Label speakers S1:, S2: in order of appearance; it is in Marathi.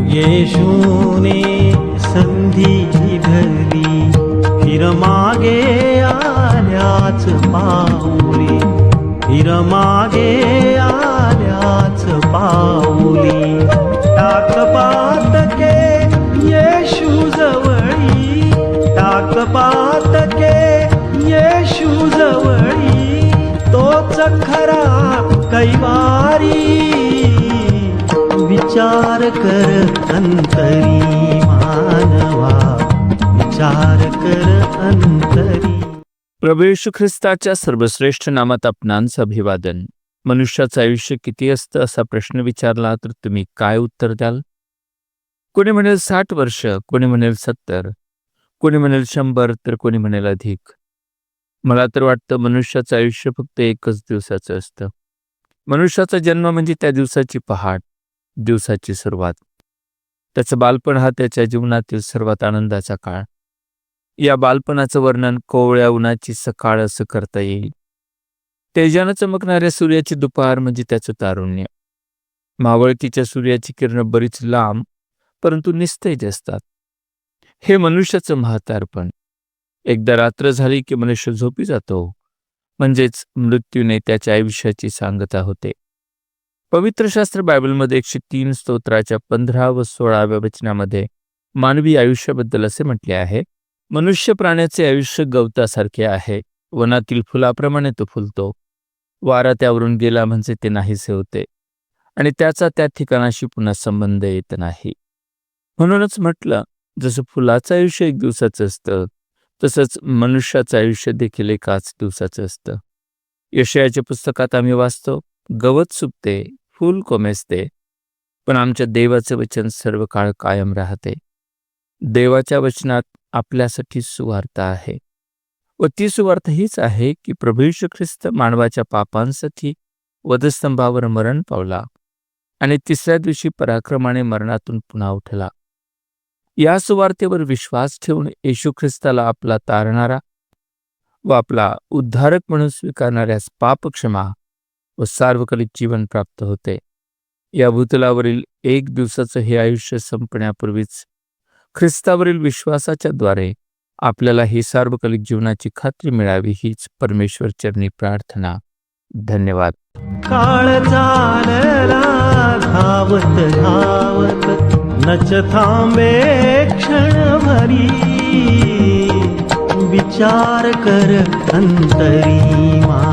S1: येशूने संधी धरली फिर मागे आल्याच पाऊली. फिर मागे आल्याच पाऊली. टाक पातके येशू जवळी. टाक पातके येशू जवळी. तोच खरा कैवा विचार कर अंतरी मानवा. विचार कर अंतरी.
S2: प्रभू ख्रिस्ताच्या सर्वश्रेष्ठ नामात आपणांचं अभिवादन. मनुष्याचं आयुष्य किती असतं असा प्रश्न विचारला तर तुम्ही काय उत्तर द्याल? कोणी म्हणेल साठ वर्ष कोणी म्हणेल सत्तर कोणी म्हणेल शंभर तर कोणी म्हणेल अधिक. मला तर वाटतं मनुष्याचं आयुष्य फक्त एकच दिवसाचं असतं. मनुष्याचा जन्म म्हणजे त्या दिवसाची पहाट. दिवसाची सुरुवात. त्याचं बालपण हा त्याच्या जीवनातील सर्वात आनंदाचा काळ. या बालपणाचं वर्णन कोवळ्या उन्हाची सकाळ असं करता येईल. तेजानं चमकणाऱ्या सूर्याची दुपार म्हणजे त्याचं तारुण्य. मावळतीच्या सूर्याची किरण बरीच लांब परंतु निस्तेज असतात. हे मनुष्याचं म्हातारपण एकदा रात्र झाली की मनुष्य झोपी जातो. म्हणजेच मृत्यूने त्याच्या आयुष्याची सांगता होते. पवित्र शास्त्र बायबलमध्ये एकशे तीन स्तोत्राच्या पंधरा व सोळाव्या वचनामध्ये मानवी आयुष्याबद्दल असे म्हटले आहे मनुष्य प्राण्याचे आयुष्य गवतासारखे आहे वनातील फुलाप्रमाणे तो फुलतो. वारा त्यावरून गेला म्हणजे ते नाहीसे होते आणि त्याचा त्या ठिकाणाशी पुन्हा संबंध येत नाही. म्हणूनच म्हटलं जसं फुलाचं आयुष्य एक दिवसाचं असतं तसंच मनुष्याचं आयुष्य देखील एकाच दिवसाचं असतं. यशयाच्या पुस्तकात आम्ही वाचतो गवत सुकते फूल कोमेजते पण आमच्या देवाचं वचन सर्व काळ कायम राहते. देवाच्या वचनात आपल्यासाठी सुवार्ता आहे. व ती सुवार्थ हीच आहे की प्रभू ख्रिस्त मानवाच्या पापांसाठी वधस्तंभावर मरण पावला आणि तिसऱ्या दिवशी पराक्रमाने मरणातून पुन्हा उठला. या सुवार्तेवर विश्वास ठेवून येशू ख्रिस्ताला आपला तारणारा व आपला उद्धारक म्हणून स्वीकारणाऱ्यास पापक्षमा व सार्वकालिक जीवन प्राप्त होते. या भूतलावरील एक दिवसाचं हे आयुष्य संपण्यापूर्वीच ख्रिस्तावरील विश्वासाच्या द्वारे आपल्याला ही सार्वकालिक जीवनाची खात्री मिळावी हीच परमेश्वर चरणी प्रार्थना. धन्यवाद.
S1: काळ चालला धावत धावत नच थांबे क्षण भरी विचार कर अंतरी मा